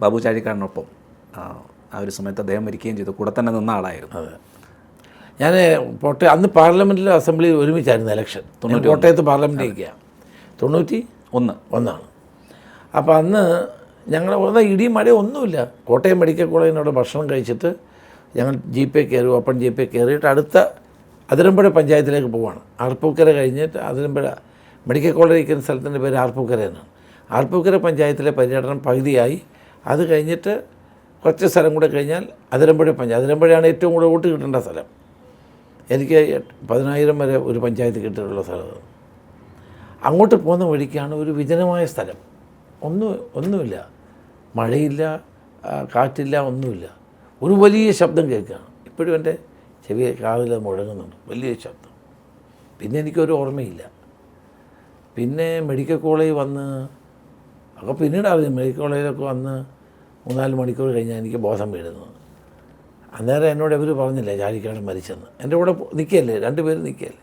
A: ബാബു ചാഴിക്കാടിനൊപ്പം ആ, ഒരു സമയത്ത് അദ്ദേഹം മരിക്കുകയും ചെയ്തു. കൂടെ തന്നെ നിന്ന ആളായിരുന്നു.
B: അതെ. ഞാൻ കോട്ടയം അന്ന് പാർലമെന്റിൽ അസംബ്ലിയിൽ ഒരുമിച്ചായിരുന്നു ഇലക്ഷൻ തൊണ്ണൂറ്റി കോട്ടയത്ത് പാർലമെന്റിലേക്കാണ് തൊണ്ണൂറ്റി
A: ഒന്ന്.
B: ഒന്നാണ്. അപ്പോൾ അന്ന് ഞങ്ങൾ ഒന്ന് ഇടിയും മഴയും ഒന്നുമില്ല. കോട്ടയം മെഡിക്കൽ കോളേജിനോട് ഭക്ഷണം കഴിച്ചിട്ട് ഞങ്ങൾ ജീപ്പേ കയറി ഓപ്പൺ ജീപ്പേ കയറിയിട്ട് അടുത്ത അതിരമ്പുഴ പഞ്ചായത്തിലേക്ക് പോവാണ്. ആർപ്പൂക്കര കഴിഞ്ഞിട്ട് അതിരമ്പുഴ മെഡിക്കൽ കോളേജ് ഇരിക്കുന്ന സ്ഥലത്തിന്റെ പേര് ആർപ്പൂക്കര എന്നാണ്. ആർപ്പൂക്കര പഞ്ചായത്തിലെ പര്യടനം പകുതിയായി. അത് കഴിഞ്ഞിട്ട് കുറച്ച് സ്ഥലം കൂടെ കഴിഞ്ഞാൽ അതിരമ്പുഴ പഞ്ചായത്ത് അതിരമ്പുഴയാണ് ഏറ്റവും കൂടുതൽ വോട്ട് കിട്ടേണ്ട സ്ഥലം. എനിക്ക് പതിനായിരം വരെ ഒരു പഞ്ചായത്ത് കിട്ടിയിട്ടുള്ള സ്ഥലം അങ്ങോട്ട് പോകുന്ന വഴിക്കാണ് ഒരു വിജനമായ സ്ഥലം. ഒന്നും ഒന്നുമില്ല. മഴയില്ല കാറ്റില്ല ഒന്നുമില്ല. ഒരു വലിയ ശബ്ദം കേൾക്കുകയാണ്. ഇപ്പോഴും എന്റെ ചെവി രാവിലെ മുഴങ്ങുന്നുണ്ട്. വലിയ ശബ്ദം. പിന്നെ എനിക്കൊരു ഓർമ്മയില്ല. പിന്നെ മെഡിക്കൽ കോളേജ് വന്ന് അപ്പോൾ പിന്നീട് അറിഞ്ഞു മെഡിക്കൽ കോളേജിലൊക്കെ വന്ന് മൂന്നാൽ മണിക്കൂർ കഴിഞ്ഞാൽ എനിക്ക് ബോധം വീഴുന്നത്. അന്നേരം എന്നോട് ഇവർ പറഞ്ഞില്ല ചാഴിക്കാട് മരിച്ചെന്ന്. എന്റെ കൂടെ നിൽക്കുകയല്ലേ രണ്ടുപേരും നിൽക്കുകയല്ലേ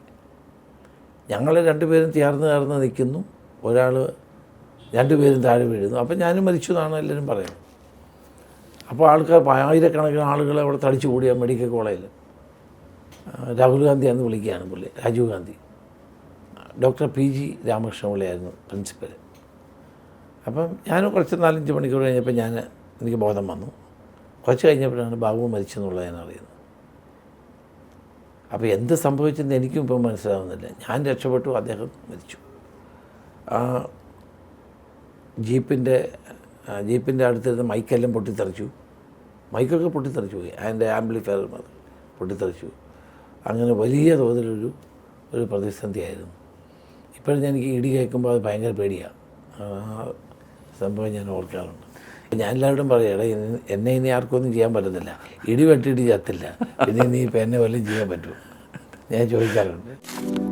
B: ഞങ്ങൾ രണ്ടുപേരും ചേർന്ന് ചേർന്ന് നിൽക്കുന്നു ഒരാൾ രണ്ടുപേരും താഴെ വീഴുന്നു. അപ്പം ഞാനും മരിച്ചു എന്നാണ് എല്ലാവരും പറയുന്നത്. അപ്പോൾ ആൾക്കാർ ആയിരക്കണക്കിന് ആളുകൾ അവിടെ തടിച്ചു കൂടിയ മെഡിക്കൽ കോളേജിൽ രാഹുൽ ഗാന്ധി എന്ന് വിളിക്കുകയാണ് പുള്ളി Rajiv Gandhi. Doctor P G Ramakrishna പിള്ളയായിരുന്നു principal അപ്പം ഞാൻ കുറച്ച് നാലഞ്ച് മണിക്കൂർ കഴിഞ്ഞപ്പോൾ ഞാൻ എനിക്ക് ബോധം വന്നു. കുറച്ച് കഴിഞ്ഞപ്പോഴാണ് ബാബു മരിച്ചെന്നുള്ളത് ഞാൻ അറിയുന്നത്. അപ്പോൾ എന്ത് സംഭവിച്ചെന്ന് എനിക്കും ഇപ്പം മനസ്സിലാവുന്നില്ല. ഞാൻ രക്ഷപ്പെട്ടു അദ്ദേഹം മരിച്ചു. ആ ജീപ്പിന്റെ ജീപ്പിന്റെ അടുത്തിരുന്ന് മൈക്കെല്ലാം പൊട്ടിത്തെറിച്ചു. മൈക്കൊക്കെ പൊട്ടിത്തെറിച്ചു പോയി. അതിന്റെ ആംബ്ലിഫയർ പൊട്ടിത്തെറിച്ചു അങ്ങനെ വലിയ തോതിലൊരു ഒരു പ്രതിസന്ധിയായിരുന്നു. ഇപ്പോഴും എനിക്ക് ഇടി കേൾക്കുമ്പോൾ അത് ഭയങ്കര പേടിയാണ്. സംഭവം ഞാൻ ഓർക്കാറുണ്ട്. ഞാൻ എല്ലാവരോടും പറയാം എടാ ഇനി- എന്നെ ഇനി ആർക്കൊന്നും ചെയ്യാൻ പറ്റത്തില്ല. ഇടി വെട്ടിയിട്ട് ചത്തില്ല. പിന്നെ ഇനി ഇപ്പം എന്നെ വല്ലതും ചെയ്യാൻ പറ്റുമോ? ഞാൻ ചോദിക്കാറുണ്ട്.